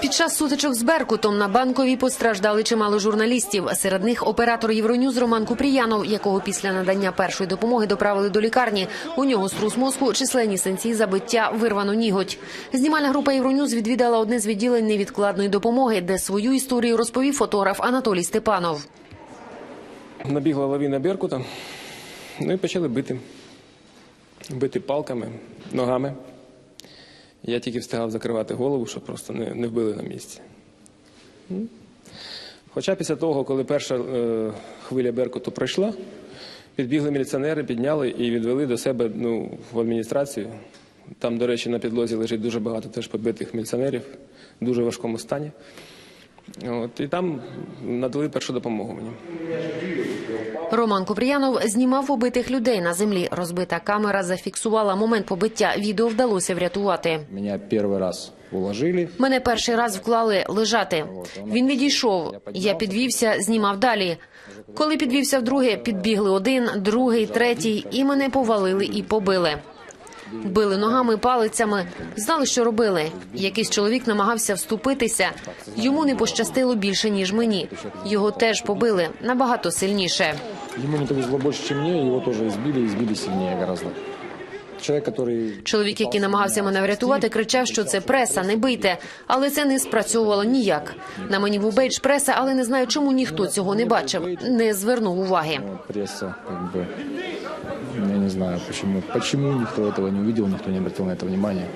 Під час сутичок з Беркутом на банковій постраждали чимало журналістів. Серед них оператор Євроньюз Роман Купріянов, якого після надання першої допомоги доправили до лікарні. У нього струс мозку, численні синці, забиття, вирвано ніготь. Знімальна група Євроньюз відвідала одне з відділень невідкладної допомоги, де свою історію розповів фотограф Анатолій Степанов. Набігла лавіна Беркута, ну і почали бити. Бити палками, ногами. Я тільки встигав закривати голову, щоб просто не, не вбили на місці. Хоча після того, коли перша е, хвиля Беркуту пройшла, підбігли міліціонери, підняли і відвели до себе ну, в адміністрацію. Там, до речі, на підлозі лежить дуже багато теж побитих міліціонерів в дуже важкому стані. От, і там надали першу допомогу мені. Роман Купріянов знімав побитих людей на землі. Розбита камера зафіксувала момент побиття. Відео вдалося врятувати. Меня первый раз уложили. Мене перший раз вклали лежати. Він відійшов. Я підвівся, знімав далі. Коли підвівся вдруге, підбігли один, другий, третій, і мене повалили і побили. Били ногами, палицями, знали, що робили. Якийсь чоловік намагався вступитися. Йому не пощастило більше ніж мені. Його теж побили набагато сильніше. Ему не повезло больше, чем мне, его тоже избили, избили сильнее гораздо. Человек, который... Чоловік, який намагався мене врятувати, кричав, що це преса, не бийте. Але це не спрацьовувало ніяк. На мені був бейдж преса, але не знаю, чому ніхто цього не бачив, не звернув уваги. Вот, пресса, как бы... Я не знаю, почему, почему никто этого не увидел, никто не обратил на это внимания.